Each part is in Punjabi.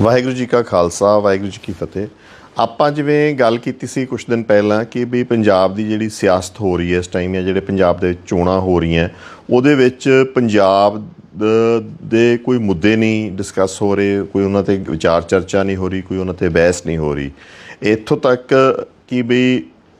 ਵਾਹਿਗੁਰੂ ਜੀ ਕਾ ਖਾਲਸਾ, ਵਾਹਿਗੁਰੂ ਜੀ ਕੀ ਫਤਿਹ। ਆਪਾਂ ਜਿਵੇਂ ਗੱਲ ਕੀਤੀ ਸੀ ਕੁਝ ਦਿਨ ਪਹਿਲਾਂ ਕਿ ਵੀ ਪੰਜਾਬ ਦੀ ਜਿਹੜੀ ਸਿਆਸਤ ਹੋ ਰਹੀ ਹੈ ਇਸ ਟਾਈਮ ਜਾਂ ਜਿਹੜੇ ਪੰਜਾਬ ਦੇ ਵਿੱਚ ਚੋਣਾਂ ਹੋ ਰਹੀਆਂ, ਉਹਦੇ ਵਿੱਚ ਪੰਜਾਬ ਦੇ ਕੋਈ ਮੁੱਦੇ ਨਹੀਂ ਡਿਸਕਸ ਹੋ ਰਹੇ, ਕੋਈ ਉਹਨਾਂ ਤੇ ਵਿਚਾਰ ਚਰਚਾ ਨਹੀਂ ਹੋ ਰਹੀ, ਕੋਈ ਉਹਨਾਂ ਤੇ ਬਹਿਸ ਨਹੀਂ ਹੋ ਰਹੀ। ਇੱਥੋਂ ਤੱਕ ਕਿ ਵੀ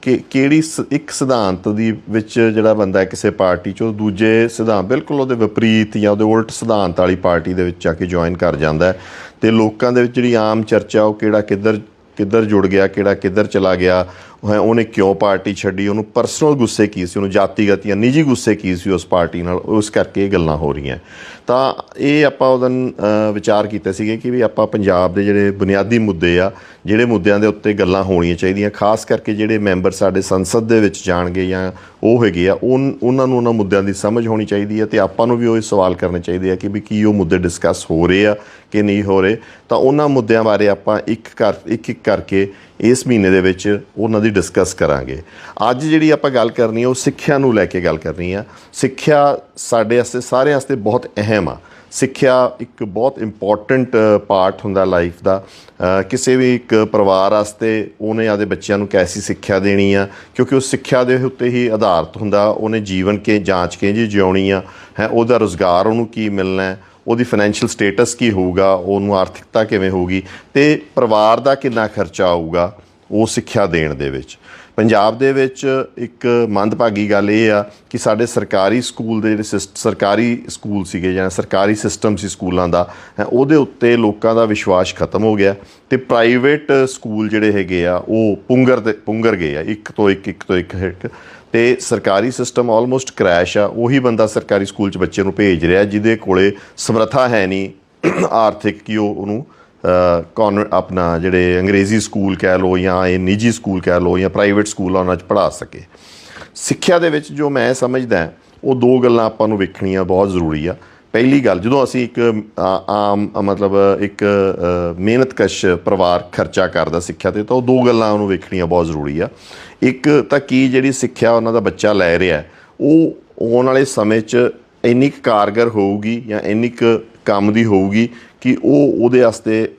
ਕਿ ਕਿਹੜੀ ਸ- ਇੱਕ ਸਿਧਾਂਤ ਦੀ ਵਿੱਚ ਜਿਹੜਾ ਬੰਦਾ ਕਿਸੇ ਪਾਰਟੀ ਚੋਂ ਦੂਜੇ ਸਿਧਾਂਤ, ਬਿਲਕੁਲ ਉਹਦੇ ਵਿਪਰੀਤ ਜਾਂ ਉਹਦੇ ਉਲਟ ਸਿਧਾਂਤ ਵਾਲੀ ਪਾਰਟੀ ਦੇ ਵਿੱਚ ਜਾ ਕੇ ਜੁਆਇਨ ਕਰ ਜਾਂਦਾ ਹੈ। ਤੇ ਲੋਕਾਂ ਦੇ ਵਿੱਚ ਜਿਹੜੀ ਆਮ ਚਰਚਾ ਉਹ ਕਿਹੜਾ ਕਿੱਧਰ ਕਿੱਧਰ ਜੁੜ ਗਿਆ, ਕਿਹੜਾ ਕਿੱਧਰ ਚਲਾ ਗਿਆ ਉਹਨੇ ਕਿਉਂ ਪਾਰਟੀ ਛੱਡੀ? ਉਹਨੂੰ ਪਰਸਨਲ ਗੁੱਸੇ ਕੀ ਸੀ? ਉਹਨੂੰ ਜਾਤੀਗਤ ਜਾਂ ਨਿੱਜੀ ਗੁੱਸੇ ਕੀ ਸੀ ਉਸ ਪਾਰਟੀ ਨਾਲ? ਉਸ ਕਰਕੇ ਇਹ ਗੱਲਾਂ ਹੋ ਰਹੀਆਂ। ਤਾਂ ਇਹ ਆਪਾਂ ਉਹਦਨ ਅ, ਵਿਚਾਰ ਕੀਤੇ ਸੀਗੇ ਕਿ ਵੀ ਆਪਾਂ ਪੰਜਾਬ ਦੇ ਜਿਹੜੇ ਬੁਨਿਆਦੀ ਮੁੱਦੇ ਆ ਜਿਹੜੇ ਮੁੱਦਿਆਂ ਦੇ ਉੱਤੇ ਗੱਲਾਂ ਹੋਣੀਆਂ ਚਾਹੀਦੀਆਂ ਖਾਸ ਕਰਕੇ ਜਿਹੜੇ ਮੈਂਬਰ ਸਾਡੇ ਸੰਸਦ ਦੇ ਵਿੱਚ ਜਾਣਗੇ ਜਾਂ ਉਹ ਹੈਗੇ ਆ ਉਨ- ਉਹਨਾਂ ਨੂੰ ਉਹਨਾਂ ਮੁੱਦਿਆਂ ਦੀ ਸਮਝ ਹੋਣੀ ਚਾਹੀਦੀ ਹੈ ਤੇ ਆਪਾਂ ਨੂੰ ਵੀ ਉਹ ਸਵਾਲ ਕਰਨੇ ਚਾਹੀਦੇ ਆ ਕਿ ਵੀ ਕੀ ਉਹ ਮੁੱਦੇ ਡਿਸਕਸ ਹੋ ਰਹੇ ਆ ਕਿ ਨਹੀਂ ਹੋ ਰਹੇ। ਤਾਂ ਉਹਨਾਂ ਮੁੱਦਿਆਂ ਬਾਰੇ ਆਪਾਂ ਇੱਕ ਕਰ ਇੱਕ ਇੱਕ ਕਰਕੇ ਇਸ ਮਹੀਨੇ ਦੇ ਵਿੱਚ ਉਹਨਾਂ ਦੀ ਡਿਸਕਸ ਕਰਾਂਗੇ। ਅੱਜ ਜਿਹੜੀ ਆਪਾਂ ਗੱਲ ਕਰਨੀ ਹੈ ਉਹ ਸਿੱਖਿਆ ਨੂੰ ਲੈ ਕੇ ਗੱਲ ਕਰਨੀ ਆ। ਸਿੱਖਿਆ ਸਾਡੇ ਵਾਸਤੇ, ਸਾਰਿਆਂ ਵਾਸਤੇ ਬਹੁਤ ਅਹਿਮ ਆ। ਸਿੱਖਿਆ ਇੱਕ ਬਹੁਤ ਇੰਪੋਰਟੈਂਟ ਪਾਰਟ ਹੁੰਦਾ ਲਾਈਫ ਦਾ। ਕਿਸੇ ਵੀ ਇੱਕ ਪਰਿਵਾਰ ਵਾਸਤੇ ਉਹਨੇ ਆਦੇ ਬੱਚਿਆਂ ਨੂੰ ਕੈਸੀ ਸਿੱਖਿਆ ਦੇਣੀ ਆ, ਕਿਉਂਕਿ ਉਹ ਸਿੱਖਿਆ ਦੇ ਉੱਤੇ ਹੀ ਆਧਾਰਿਤ ਹੁੰਦਾ। ਉਹਨੇ ਜੀਵਨ ਕੇ, ਜਾਂਚ ਕੇ ਜੀ ਜਿਉਣੀ ਆ। ਹੈ, ਉਹਦਾ ਰੋਜ਼ਗਾਰ ਉਹਨੂੰ ਕੀ ਮਿਲਣਾ ਹੈ? ਉਹਦੀ ਫਾਈਨੈਂਸ਼ੀਅਲ ਸਟੇਟਸ ਕੀ ਹੋਊਗਾ, ਉਹਨੂੰ ਆਰਥਿਕਤਾ ਕਿਵੇਂ ਹੋਊਗੀ ਤੇ ਪਰਿਵਾਰ ਦਾ ਕਿੰਨਾ ਖਰਚਾ ਆਊਗਾ ਉਹ ਸਿੱਖਿਆ ਦੇਣ ਦੇ ਵਿੱਚ। ਪੰਜਾਬ ਦੇ ਵਿੱਚ ਇੱਕ ਮੰਦਭਾਗੀ ਗੱਲ ਇਹ ਆ ਕਿ ਸਾਡੇ ਸਰਕਾਰੀ ਸਕੂਲ ਦੇ ਜਿਹੜੇ ਸਿਸ- ਸਰਕਾਰੀ ਸਕੂਲ ਸੀਗੇ ਜਾਂ ਸਰਕਾਰੀ ਸਿਸਟਮ ਸੀ ਸਕੂਲਾਂ ਦਾ ਉਹਦੇ ਉੱਤੇ ਲੋਕਾਂ ਦਾ ਵਿਸ਼ਵਾਸ ਖਤਮ ਹੋ ਗਿਆ ਤੇ ਪ੍ਰਾਈਵੇਟ ਸਕੂਲ ਜਿਹੜੇ ਹੈਗੇ ਆ, ਉਹ ਪੁੰਗਰ ਦੇ, ਪੁੰਗਰ ਗਏ ਆ, ਇੱਕ ਤੋਂ ਇੱਕ ਇੱਕ ਤੋਂ ਇੱਕ ਤੇ ਸਰਕਾਰੀ ਸਿਸਟਮ ਆਲਮੋਸਟ ਕ੍ਰੈਸ਼ ਆ, ਉਹੀ ਬੰਦਾ ਸਰਕਾਰੀ ਸਕੂਲ 'ਚ ਬੱਚੇ ਨੂੰ ਭੇਜ ਰਿਹਾ, ਜਿਹਦੇ ਕੋਲੇ ਸਮਰੱਥਾ ਹੈ ਨਹੀਂ, ਆਰਥਿਕ ਕਿ ਉਹ ਉਹਨੂੰ ਕੌਨ ਆਪਣਾ ਜਿਹੜੇ ਅੰਗਰੇਜ਼ੀ ਸਕੂਲ ਕਹਿ ਲਓ ਜਾਂ ਇਹ ਨਿੱਜੀ ਸਕੂਲ ਕਹਿ ਲਓ ਜਾਂ ਪ੍ਰਾਈਵੇਟ ਸਕੂਲ ਆ, ਉਹਨਾਂ 'ਚ ਪੜ੍ਹਾ ਸਕੇ। ਸਿੱਖਿਆ ਦੇ ਵਿੱਚ ਜੋ ਮੈਂ ਸਮਝਦਾ, ਉਹ ਦੋ ਗੱਲਾਂ ਆਪਾਂ ਨੂੰ ਵੇਖਣੀਆਂ ਬਹੁਤ ਜ਼ਰੂਰੀ ਆ। ਪਹਿਲੀ ਗੱਲ, ਜਦੋਂ ਅਸੀਂ ਇੱਕ ਆਮ ਮਤਲਬ ਇੱਕ ਮਿਹਨਤਕਸ਼ ਪਰਿਵਾਰ ਖਰਚਾ ਕਰਦਾ ਸਿੱਖਿਆ ਤੇ, ਤਾਂ ਉਹ ਦੋ ਗੱਲਾਂ ਉਹਨੂੰ ਵੇਖਣੀਆਂ ਬਹੁਤ ਜ਼ਰੂਰੀ ਆ। ਇੱਕ ਤਾਂ ਕੀ ਜਿਹੜੀ ਸਿੱਖਿਆ ਉਹਨਾਂ ਦਾ ਬੱਚਾ ਲੈ ਰਿਹਾ ਉਹ ਆਉਣ ਵਾਲੇ ਸਮੇਂ 'ਚ ਇੰਨੀ ਕੁ ਕਾਰਗਰ ਹੋਊਗੀ ਜਾਂ ਇੰਨੀ ਕੁ ਕੰਮ ਦੀ ਹੋਊਗੀ ਕਿ ਉਹ ਉਹਦੇ ਵਾਸਤੇ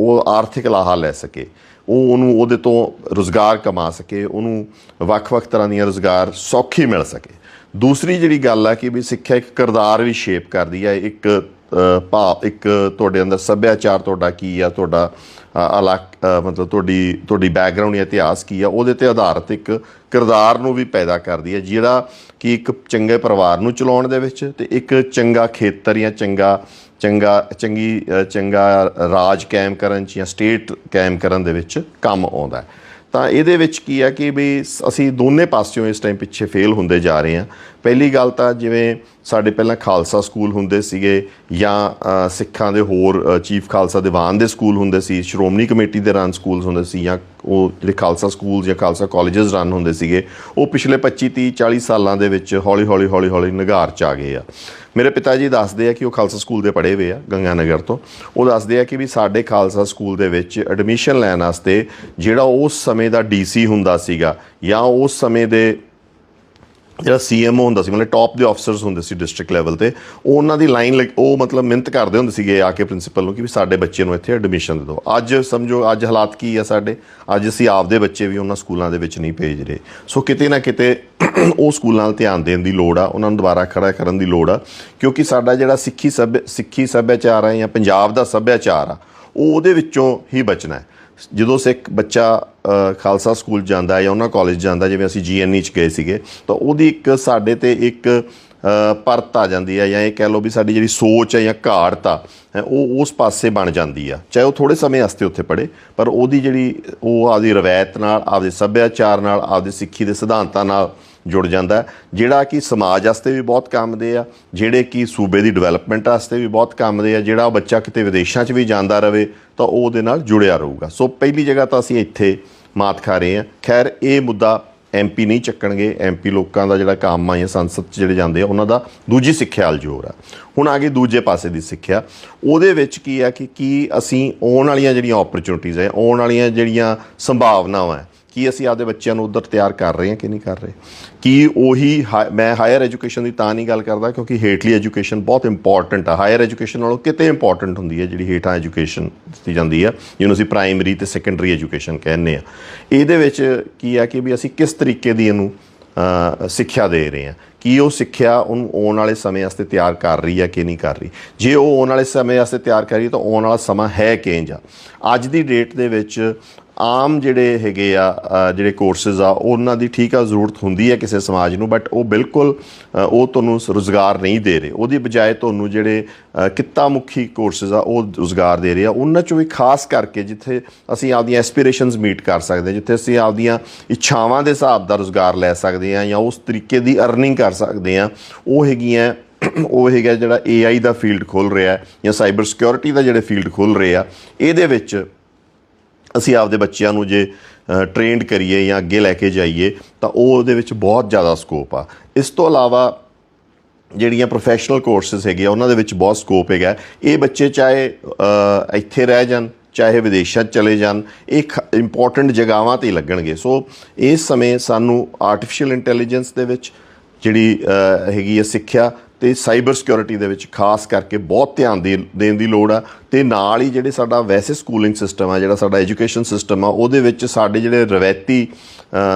ਉਹ ਆਰਥਿਕ ਲਾਹਾ ਲੈ ਸਕੇ। ਉਹ ਉਹਨੂੰ ਉਹਦੇ ਤੋਂ ਰੋਜ਼ਗਾਰ ਕਮਾ ਸਕੇ, ਉਹਨੂੰ ਵੱਖ-ਵੱਖ ਤਰ੍ਹਾਂ ਦੀਆਂ ਰੋਜ਼ਗਾਰ ਸੌਖੀ ਮਿਲ ਸਕੇ। ਦੂਸਰੀ ਜਿਹੜੀ ਗੱਲ ਆ ਕਿ ਵੀ ਸਿੱਖਿਆ ਇੱਕ ਕਿਰਦਾਰ ਵੀ ਸ਼ੇਪ ਕਰਦੀ ਹੈ ਇੱਕ ਭਾਵ ਇੱਕ ਤੁਹਾਡੇ ਅੰਦਰ ਸੱਭਿਆਚਾਰ ਤੁਹਾਡਾ ਕੀ ਆ ਤੁਹਾਡਾ ਅ, ਅਲੱਗ ਮਤਲਬ ਤੁਹਾਡੀ ਤੁਹਾਡੀ ਬੈਕਗ੍ਰਾਉਂਡ ਜਾਂ ਇਤਿਹਾਸ ਕੀ ਆ ਉਹਦੇ ਤੇ ਆਧਾਰਿਤ ਇੱਕ ਕਿਰਦਾਰ ਨੂੰ ਵੀ ਪੈਦਾ ਕਰਦੀ ਹੈ ਜਿਹੜਾ ਕਿ ਇੱਕ ਚੰਗੇ ਪਰਿਵਾਰ ਨੂੰ ਚਲਾਉਣ ਦੇ ਵਿੱਚ ਤੇ ਇੱਕ ਚੰਗਾ ਖੇਤਰ ਜਾਂ ਚੰਗਾ ਚੰਗਾ ਚੰਗੀ ਚੰਗਾ ਰਾਜ ਕਾਇਮ ਕਰਨ 'ਚ ਜਾਂ ਸਟੇਟ ਕਾਇਮ ਕਰਨ ਦੇ ਵਿੱਚ ਕੰਮ ਆਉਂਦਾ ਹੈ। ਤਾਂ ਇਹਦੇ ਵਿੱਚ ਕੀ ਆ ਕਿ ਵੀ ਸ- ਅਸੀਂ ਦੋਨੇ ਪਾਸਿਓਂ ਇਸ ਟਾਈਮ ਪਿੱਛੇ ਫੇਲ ਹੁੰਦੇ ਜਾ ਰਹੇ ਹਾਂ। ਪਹਿਲੀ ਗੱਲ ਤਾਂ ਜਿਵੇਂ ਸਾਡੇ ਪਹਿਲਾਂ ਖਾਲਸਾ ਸਕੂਲ ਹੁੰਦੇ ਸੀਗੇ ਜਾਂ ਸਿੱਖਾਂ ਦੇ ਹੋਰ ਚੀਫ ਖਾਲਸਾ ਦੀਵਾਨ ਦੇ ਸਕੂਲ ਹੁੰਦੇ ਸੀ, ਸ਼੍ਰੋਮਣੀ ਕਮੇਟੀ ਦੇ ਰਨ ਸਕੂਲਸ ਹੁੰਦੇ ਸੀ ਜਾਂ ਉਹ ਜਿਹੜੇ ਖਾਲਸਾ ਸਕੂਲ ਜਾਂ ਖਾਲਸਾ ਕਾਲਜਸ ਰਨ ਹੁੰਦੇ ਸੀਗੇ, ਉਹ ਪਿਛਲੇ 25 30 40 ਸਾਲਾਂ ਦੇ ਵਿੱਚ ਹੌਲੀ ਹੌਲੀ ਹੌਲੀ ਹੌਲੀ ਨਿਗਾਰ ਚ ਆ ਗਏ ਆ। ਮੇਰੇ ਪਿਤਾ ਜੀ ਦੱਸਦੇ ਆ ਕਿ ਉਹ ਖਾਲਸਾ ਸਕੂਲ ਦੇ ਪੜ੍ਹੇ ਹੋਏ ਆ ਗੰਗਾ ਨਗਰ ਤੋਂ। ਉਹ ਦੱਸਦੇ ਆ ਕਿ ਵੀ ਸਾਡੇ ਖਾਲਸਾ ਸਕੂਲ ਦੇ ਵਿੱਚ ਐਡਮਿਸ਼ਨ ਲੈਣ ਵਾਸਤੇ ਜਿਹੜਾ ਉਸ ਸਮੇਂ ਦਾ ਡੀਸੀ ਹੁੰਦਾ ਸੀਗਾ ਜਾਂ ਉਸ ਸਮੇਂ ਦੇ ਜਿਹੜਾ ਸੀਐਮਓ ਹੁੰਦਾ ਸੀ, ਮਤਲਬ ਟੌਪ ਦੇ ਅਫਸਰਸ ਹੁੰਦੇ ਸੀ ਡਿਸਟ੍ਰਿਕਟ ਲੈਵਲ ਤੇ ਉਹ ਉਹਨਾਂ ਦੀ ਲਾਈਨ ਉਹ ਮਤਲਬ ਮਿਹਨਤ ਕਰਦੇ ਹੁੰਦੇ ਸੀਗੇ ਆ ਕੇ ਪ੍ਰਿੰਸੀਪਲ ਨੂੰ ਕਿ ਵੀ ਸਾਡੇ ਬੱਚੇ ਨੂੰ ਇੱਥੇ ਐਡਮਿਸ਼ਨ ਦੇ ਦਿਓ। ਅੱਜ ਸਮਝੋ, ਅੱਜ ਹਾਲਾਤ ਕੀ ਆ ਸਾਡੇ? ਅੱਜ ਅਸੀਂ ਆਪਦੇ ਬੱਚੇ ਵੀ ਉਹਨਾਂ ਸਕੂਲਾਂ ਦੇ ਵਿੱਚ ਨਹੀਂ ਭੇਜ ਰਹੇ। ਸੋ ਕਿਤੇ ਨਾ ਕਿਤੇ ਉਹ ਸਕੂਲਾਂ ਨਾਲ ਧਿਆਨ ਦੇਣ ਦੀ ਲੋੜ ਆ, ਉਹਨਾਂ ਨੂੰ ਦੁਬਾਰਾ ਖੜਾ ਕਰਨ ਦੀ ਲੋੜ ਆ, ਕਿਉਂਕਿ ਸਾਡਾ ਜਿਹੜਾ ਸਿੱਖੀ ਸੱਭਿਆ ਸਿੱਖੀ ਸੱਭਿਆਚਾਰ ਆ ਜਾਂ ਪੰਜਾਬ ਦਾ ਸੱਭਿਆਚਾਰ ਆ ਉਹ ਉਹਦੇ ਵਿੱਚੋਂ ਹੀ ਬਚਣਾ ਹੈ। ਜਦੋਂ ਸਿੱਖ ਬੱਚਾ ਖਾਲਸਾ ਸਕੂਲ ਜਾਂਦਾ ਹੈ ਜਾਂ ਉਹਨਾਂ ਕਾਲਜ ਜਾਂਦਾ, ਜਿਵੇਂ ਅਸੀਂ ਜੀਐਨਈ ਚ ਗਏ ਸੀਗੇ, ਤਾਂ ਉਹਦੀ ਇੱਕ ਸਾਡੇ ਤੇ ਇੱਕ ਪਰਤ ਆ ਜਾਂਦੀ ਹੈ ਜਾਂ ਇਹ ਕਹਿ ਲਓ ਵੀ ਸਾਡੀ ਜਿਹੜੀ ਸੋਚ ਹੈ ਜਾਂ ਘਾੜਤ ਆ ਉਹ ਉਸ ਪਾਸੇ ਬਣ ਜਾਂਦੀ ਆ। ਚਾਹੇ ਉਹ ਥੋੜੇ ਸਮੇਂ ਵਾਸਤੇ ਉੱਥੇ ਪੜੇ ਪਰ ਉਹਦੀ ਜਿਹੜੀ ਉਹ ਆਪਦੀ ਰਵਾਇਤ ਨਾਲ, ਆਪਦੇ ਸੱਭਿਆਚਾਰ ਨਾਲ, ਆਪਦੇ ਸਿੱਖੀ ਦੇ ਸਿਧਾਂਤਾਂ ਨਾਲ ਜੁੜ ਜਾਂਦਾ ਜਿਹੜਾ ਕਿ ਸਮਾਜ ਵਾਸਤੇ ਵੀ ਬਹੁਤ ਕੰਮ ਦੇ ਆ, ਜਿਹੜੇ ਕਿ ਸੂਬੇ ਦੀ ਡਿਵੈਲਪਮੈਂਟ ਵਾਸਤੇ ਵੀ ਬਹੁਤ ਕੰਮ ਦੇ ਆ, ਜਿਹੜਾ ਉਹ ਬੱਚਾ ਕਿਤੇ ਵਿਦੇਸ਼ਾਂ 'ਚ ਵੀ ਜਾਂਦਾ ਰਹੇ ਤਾਂ ਉਹ ਉਹਦੇ ਨਾਲ ਜੁੜਿਆ ਰਹੂਗਾ। ਸੋ ਪਹਿਲੀ ਜਗ੍ਹਾ ਤਾਂ ਅਸੀਂ ਇੱਥੇ ਮਾਤ ਖਾ ਰਹੇ ਹਾਂ। ਖੈਰ, ਇਹ ਮੁੱਦਾ ਐਮਪੀ ਨਹੀਂ ਚੱਕਣਗੇ। ਐਮਪੀ ਲੋਕਾਂ ਦਾ ਜਿਹੜਾ ਕੰਮ ਆ ਜਾਂ ਸੰਸਦ 'ਚ ਜਿਹੜੇ ਜਾਂਦੇ ਆ, ਉਹਨਾਂ ਦਾ ਦੂਜੀ ਸਿੱਖਿਆ ਵਾਲ ਜ਼ੋਰ ਆ। ਹੁਣ ਆ ਗਈ ਦੂਜੇ ਪਾਸੇ ਦੀ ਸਿੱਖਿਆ। ਉਹਦੇ ਵਿੱਚ ਕੀ ਆ ਕਿ ਕੀ ਅਸੀਂ ਆਉਣ ਵਾਲੀਆਂ ਜਿਹੜੀਆਂ ਓਪਰਚੁਨਿਟੀਆਂ ਹੈ ਆਉਣ ਵਾਲੀਆਂ ਜਿਹੜੀਆਂ ਸੰਭਾਵਨਾਵਾਂ ਕੀ ਅਸੀਂ ਆਪਦੇ ਬੱਚਿਆਂ ਨੂੰ ਉਧਰ ਤਿਆਰ ਕਰ ਰਹੇ ਹਾਂ ਕਿ ਨਹੀਂ ਕਰ ਰਹੇ? ਕੀ ਉਹੀ ਹਾ- ਮੈਂ ਹਾਇਰ ਐਜੂਕੇਸ਼ਨ ਦੀ ਤਾਂ ਨਹੀਂ ਗੱਲ ਕਰਦਾ ਕਿਉਂਕਿ ਹੇਠਲੀ ਐਜੂਕੇਸ਼ਨ ਬਹੁਤ ਇੰਪੋਰਟੈਂਟ ਆ। ਹਾਇਰ ਐਜੂਕੇਸ਼ਨ ਨਾਲੋਂ ਕਿਤੇ ਇੰਪੋਰਟੈਂਟ ਹੁੰਦੀ ਹੈ ਜਿਹੜੀ ਹੇਠਾਂ ਐਜੂਕੇਸ਼ਨ ਦਿੱਤੀ ਜਾਂਦੀ ਆ, ਜਿਹਨੂੰ ਅਸੀਂ ਪ੍ਰਾਇਮਰੀ ਤੇ ਸੈਕੰਡਰੀ ਐਜੂਕੇਸ਼ਨ ਕਹਿੰਦੇ ਆ। ਇਹਦੇ ਵਿੱਚ ਕੀ ਆ ਕਿ ਵੀ ਅਸੀਂ ਕਿਸ ਤਰੀਕੇ ਦੀ ਇਹਨੂੰ ਸਿੱਖਿਆ ਦੇ ਰਹੇ ਹਾਂ। ਕੀ ਉਹ ਸਿੱਖਿਆ ਉਹਨੂੰ ਆਉਣ ਵਾਲੇ ਸਮੇਂ ਵਾਸਤੇ ਤਿਆਰ ਕਰ ਰਹੀ ਹੈ ਕਿ ਨਹੀਂ ਕਰ ਰਹੀ? ਜੇ ਉਹ ਆਉਣ ਵਾਲੇ ਸਮੇਂ ਵਾਸਤੇ ਤਿਆਰ ਕਰ ਰਹੀ ਤਾਂ ਆਉਣ ਵਾਲਾ ਸਮਾਂ ਹੈ ਕਿੰਜ ਆ? ਅੱਜ ਦੀ ਡੇਟ ਦੇ ਵਿੱਚ ਆਮ ਜਿਹੜੇ ਹੈਗੇ ਆ ਜਿਹੜੇ ਕੋਰਸਸ ਆ, ਉਹਨਾਂ ਦੀ ਠੀਕ ਆ ਜ਼ਰੂਰਤ ਹੁੰਦੀ ਹੈ ਕਿਸੇ ਸਮਾਜ ਨੂੰ ਬਟ ਉਹ ਬਿਲਕੁਲ ਉਹ ਤੁਹਾਨੂੰ ਰੋਜ਼ਗਾਰ ਨਹੀਂ ਦੇ ਰਹੇ। ਉਹਦੀ ਬਜਾਏ ਤੁਹਾਨੂੰ ਜਿਹੜੇ ਕਿੱਤਾ ਮੁਖੀ ਕੋਰਸਸ ਆ, ਉਹ ਰੋਜ਼ਗਾਰ ਦੇ ਰਹੇ ਆ। ਉਹਨਾਂ ਚੋਂ ਵੀ ਖਾਸ ਕਰਕੇ ਜਿੱਥੇ ਅਸੀਂ ਆਪਦੀਆਂ ਐਸਪੀਰੇਸ਼ਨਸ ਮੀਟ ਕਰ ਸਕਦੇ ਹਾਂ, ਜਿੱਥੇ ਅਸੀਂ ਆਪਦੀਆਂ ਇੱਛਾਵਾਂ ਦੇ ਹਿਸਾਬ ਦਾ ਰੋਜ਼ਗਾਰ ਲੈ ਸਕਦੇ ਹਾਂ ਜਾਂ ਉਸ ਤਰੀਕੇ ਦੀ ਅਰਨਿੰਗ ਕਰ ਸਕਦੇ ਹਾਂ, ਉਹ ਹੈਗੀਆਂ, ਉਹ ਹੈਗਾ ਜਿਹੜਾ AI ਦਾ ਫੀਲਡ ਖੁੱਲ ਰਿਹਾ ਹੈ ਜਾਂ ਸਾਈਬਰ ਸਿਕਿਉਰਿਟੀ ਦਾ ਜਿਹੜੇ ਫੀਲਡ ਖੁੱਲ ਰਹੇ ਆ, ਇਹਦੇ ਵਿੱਚ ਅਸੀਂ ਆਪਦੇ ਬੱਚਿਆਂ ਨੂੰ ਜੇ ਟ੍ਰੇਨਡ ਕਰੀਏ ਜਾਂ ਅੱਗੇ ਲੈ ਕੇ ਜਾਈਏ, ਤਾਂ ਉਹ ਉਹਦੇ ਵਿੱਚ ਬਹੁਤ ਜ਼ਿਆਦਾ ਸਕੋਪ ਆ। ਇਸ ਤੋਂ ਇਲਾਵਾ ਜਿਹੜੀਆਂ ਪ੍ਰੋਫੈਸ਼ਨਲ ਕੋਰਸਸ ਹੈਗੇ ਆ, ਉਹਨਾਂ ਦੇ ਵਿੱਚ ਬਹੁਤ ਸਕੋਪ ਹੈਗਾ। ਇਹ ਬੱਚੇ ਚਾਹੇ ਇੱਥੇ ਰਹਿ ਜਾਣ, ਚਾਹੇ ਵਿਦੇਸ਼ਾਂ 'ਚ ਚਲੇ ਜਾਣ, ਇਹ ਇੰਪੋਰਟੈਂਟ ਜਗ੍ਹਾਵਾਂ ਤੇ ਹੀ ਲੱਗਣਗੇ। ਸੋ ਇਸ ਸਮੇਂ ਸਾਨੂੰ ਆਰਟੀਫੀਸ਼ੀਅਲ ਇੰਟੈਲੀਜੈਂਸ ਦੇ ਵਿੱਚ ਜਿਹੜੀ ਹੈਗੀ ਹੈ ਸਿੱਖਿਆ ਤੇ ਸਾਈਬਰ ਸਿਕਿਉਰਿਟੀ ਦੇ ਵਿੱਚ ਖਾਸ ਕਰਕੇ ਬਹੁਤ ਧਿਆਨ ਦੇ ਦੇਣ ਦੀ ਲੋੜ ਆ ਤੇ ਨਾਲ ਹੀ ਜਿਹੜੇ ਸਾਡਾ ਵੈਸੇ ਸਕੂਲਿੰਗ ਸਿਸਟਮ ਆ, ਜਿਹੜਾ ਸਾਡਾ ਐਜੂਕੇਸ਼ਨ ਸਿਸਟਮ ਆ, ਉਹਦੇ ਵਿੱਚ ਸਾਡੇ ਜਿਹੜੇ ਰਵਾਇਤੀ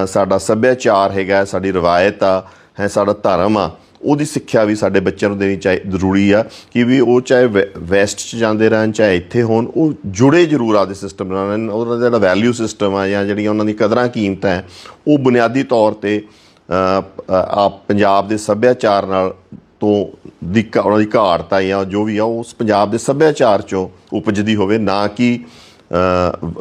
ਸਾਡਾ ਸੱਭਿਆਚਾਰ ਹੈਗਾ, ਸਾਡੀ ਰਵਾਇਤ ਆ, ਹੈ, ਸਾਡਾ ਧਰਮ ਆ, ਉਹਦੀ ਸਿੱਖਿਆ ਵੀ ਸਾਡੇ ਬੱਚਿਆਂ ਨੂੰ ਦੇਣੀ ਚਾਹੀ ਜ਼ਰੂਰੀ ਆ ਕਿ ਵੀ ਉਹ ਚਾਹੇ ਵੈ- ਵੈਸਟ 'ਚ ਜਾਂਦੇ ਰਹਿਣ, ਚਾਹੇ ਇੱਥੇ ਹੋਣ, ਉਹ ਜੁੜੇ ਜ਼ਰੂਰ ਆਪਦੇ ਸਿਸਟਮ ਨਾਲ ਰਹਿਣ। ਦਾ ਜਿਹੜਾ ਵੈਲਿਊ ਸਿਸਟਮ ਆ ਜਾਂ ਜਿਹੜੀਆਂ ਉਹਨਾਂ ਦੀ ਕਦਰਾਂ ਕੀਮਤਾਂ ਹੈ ਉਹ ਬੁਨਿਆਦੀ ਤੌਰ ਤੇ ਆ ਪੰਜਾਬ ਦੇ ਸੱਭਿਆਚਾਰ ਨਾਲ ਤੋਂ ਦੀ ਘਾ- ਉਹਨਾਂ ਦੀ ਘਾੜਤਾ ਜਾਂ ਜੋ ਵੀ ਆ, ਉਹ ਉਸ ਪੰਜਾਬ ਦੇ ਸੱਭਿਆਚਾਰ ਚੋਂ ਉਪਜਦੀ ਹੋਵੇ, ਨਾ ਕਿ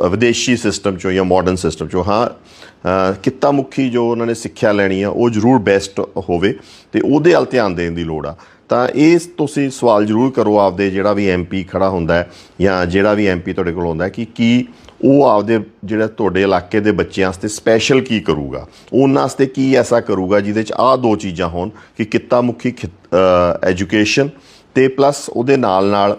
ਵਿਦੇਸ਼ੀ ਸਿਸਟਮ ਚੋਂ ਜਾਂ ਮਾਡਰਨ ਸਿਸਟਮ ਚੋਂ। ਹਾਂ ਕਿੱਤਾ ਮੁਖੀ ਜੋ ਉਹਨਾਂ ਨੇ ਸਿੱਖਿਆ ਲੈਣੀ ਆ, ਉਹ ਜ਼ਰੂਰ ਬੈਸਟ ਹੋਵੇ ਤੇ ਉਹਦੇ ਵੱਲ ਧਿਆਨ ਦੇਣ ਦੀ ਲੋੜ ਆ। ਤਾਂ ਇਹ ਤੁਸੀਂ ਸਵਾਲ ਜ਼ਰੂਰ ਕਰੋ ਆਪਦੇ ਜਿਹੜਾ ਵੀ ਐਮਪੀ ਖੜਾ ਹੁੰਦਾ ਹੈ ਜਾਂ ਜਿਹੜਾ ਵੀ ਐਮਪੀ ਤੁਹਾਡੇ ਕੋਲ ਆਉਂਦਾ ਕਿ ਕੀ ਉਹ ਆਪਦੇ ਜਿਹੜਾ ਤੁਹਾਡੇ ਇਲਾਕੇ ਦੇ ਬੱਚਿਆਂ ਵਾਸਤੇ ਸਪੈਸ਼ਲ ਕੀ ਕਰੂਗਾ? ਉਹਨਾਂ ਵਾਸਤੇ ਕੀ ਐਸਾ ਕਰੂਗਾ ਜਿਹਦੇ ਚ ਆਹ ਦੋ ਚੀਜ਼ਾਂ ਹੋਣ ਕਿ ਕਿੱਤਾ ਮੁਖੀ ਐਜੂਕੇਸ਼ਨ ਤੇ ਪਲੱਸ ਉਹਦੇ ਨਾਲ ਨਾਲ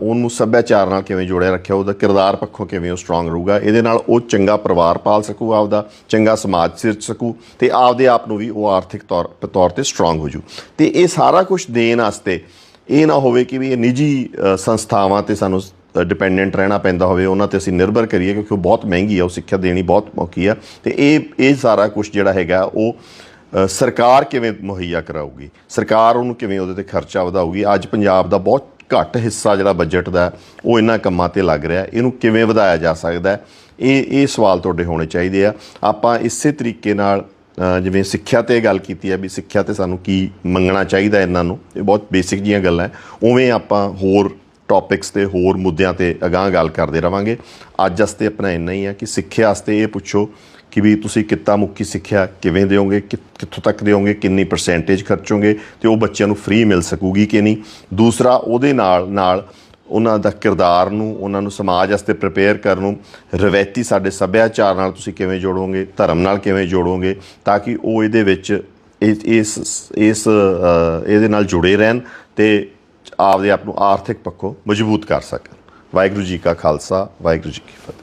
ਉਹਨੂੰ ਸੱਭਿਆਚਾਰ ਨਾਲ ਕਿਵੇਂ ਜੋੜਿਆ ਰੱਖਿਆ, ਉਹਦਾ ਕਿਰਦਾਰ ਪੱਖੋਂ ਕਿਵੇਂ ਉਹ ਸਟਰੋਂਗ ਰਹੂਗਾ, ਇਹਦੇ ਨਾਲ ਉਹ ਚੰਗਾ ਪਰਿਵਾਰ ਪਾਲ ਸਕੂ ਆਪਦਾ, ਚੰਗਾ ਸਮਾਜ ਸਿਰਜ ਸਕੂ ਤੇ ਆਪਦੇ ਆਪ ਨੂੰ ਵੀ ਉਹ ਆਰਥਿਕ ਤੌਰ ਤੌਰ ਤੇ ਸਟਰੋਂਗ ਹੋ ਜੂ। ਤੇ ਇਹ ਸਾਰਾ ਕੁਝ ਦੇਣ ਵਾਸਤੇ ਇਹ ਨਾ ਹੋਵੇ ਕਿ ਵੀ ਇਹ ਨਿੱਜੀ ਸੰਸਥਾਵਾਂ ਤੇ ਸਾਨੂੰ ਡਿਪੈਂਡੈਂਟ ਰਹਿਣਾ ਪੈਂਦਾ ਹੋਵੇ, ਉਹਨਾਂ ਤੇ ਅਸੀਂ ਨਿਰਭਰ ਕਰੀਏ ਕਿਉਂਕਿ ਉਹ ਬਹੁਤ ਮਹਿੰਗੀ ਆ, ਉਹ ਸਿੱਖਿਆ ਦੇਣੀ ਬਹੁਤ ਔਖੀ ਆ। ਤੇ ਇਹ ਇਹ ਸਾਰਾ ਕੁਝ ਜਿਹੜਾ ਹੈਗਾ ਉਹ ਸਰਕਾਰ ਕਿਵੇਂ ਮੁਹੱਈਆ ਕਰਾਊਗੀ? ਸਰਕਾਰ ਉਹਨੂੰ ਕਿਵੇਂ ਉਹਦੇ ਤੇ ਖਰਚਾ ਵਧਾਊਗੀ? ਅੱਜ ਪੰਜਾਬ ਦਾ ਬਹੁਤ ਘੱਟ ਹਿੱਸਾ ਜਿਹੜਾ ਬਜਟ ਦਾ ਉਹ ਇਹਨਾਂ ਕੰਮਾਂ ਤੇ ਲੱਗ ਰਿਹਾ। ਇਹਨੂੰ ਕਿਵੇਂ ਵਧਾਇਆ ਜਾ ਸਕਦਾ ਇਹ ਇਹ ਸਵਾਲ ਤੁਹਾਡੇ ਹੋਣੇ ਚਾਹੀਦੇ ਆ। ਆਪਾਂ ਇਸੇ ਤਰੀਕੇ ਨਾਲ ਜਿਵੇਂ ਸਿੱਖਿਆ ਤੇ ਗੱਲ ਕੀਤੀ ਹੈ ਵੀ ਸਿੱਖਿਆ ਤੇ ਸਾਨੂੰ ਕੀ ਮੰਗਣਾ ਚਾਹੀਦਾ ਇਹਨਾਂ ਨੂੰ, ਇਹ ਬਹੁਤ ਬੇਸਿਕ ਜੀਆਂ ਗੱਲਾਂ ਹੈ। ਉਵੇਂ ਆਪਾਂ ਹੋਰ ਟੌਪਿਕਸ ਤੇ, ਹੋਰ ਮੁੱਦਿਆਂ ਤੇ ਅਗਾਂਹ ਗੱਲ ਕਰਦੇ ਰਵਾਂਗੇ। ਅੱਜ ਵਾਸਤੇ ਆਪਣਾ ਇੰਨਾ ਹੀ ਹੈ ਕਿ ਸਿੱਖਿਆ ਵਾਸਤੇ ਇਹ ਪੁੱਛੋ ਕਿ ਵੀ ਤੁਸੀਂ ਕਿੱਤਾ ਮੁੱਖੀ ਸਿੱਖਿਆ ਕਿਵੇਂ ਦਿਓਗੇ, ਕਿ- ਕਿੱਥੋਂ ਤੱਕ ਦਿਓਗੇ, ਕਿੰਨੀ ਪਰਸੈਂਟੇਜ ਖਰਚੋਗੇ, ਤੇ ਉਹ ਬੱਚਿਆਂ ਨੂੰ ਫ੍ਰੀ ਮਿਲ ਸਕੂਗੀ ਕਿ ਨਹੀਂ। ਦੂਸਰਾ, ਉਹਦੇ ਨਾਲ ਨਾਲ ਉਹਨਾਂ ਦਾ ਕਿਰਦਾਰ ਨੂੰ, ਉਹਨਾਂ ਨੂੰ ਸਮਾਜ ਵਾਸਤੇ ਪ੍ਰਪੇਅਰ ਕਰਨ ਨੂੰ ਰਵਾਇਤੀ ਸਾਡੇ ਸੱਭਿਆਚਾਰ ਨਾਲ ਤੁਸੀਂ ਕਿਵੇਂ ਜੋੜੋਗੇ, ਧਰਮ ਨਾਲ ਕਿਵੇਂ ਜੋੜੋਗੇ, ਤਾਂ ਕਿ ਉਹ ਇਹਦੇ ਵਿੱਚ ਇਸ ਇਸ ਇਹਦੇ ਨਾਲ ਜੁੜੇ ਰਹਿਣ ਤੇ ਆਪਦੇ ਆਪ ਨੂੰ ਆਰਥਿਕ ਪੱਖੋਂ ਮਜ਼ਬੂਤ ਕਰ ਸਕਣ। ਵਾਹਿਗੁਰੂ ਜੀ ਕਾ ਖਾਲਸਾ, ਵਾਹਿਗੁਰੂ ਜੀ ਕੀ ਫਤਿਹ।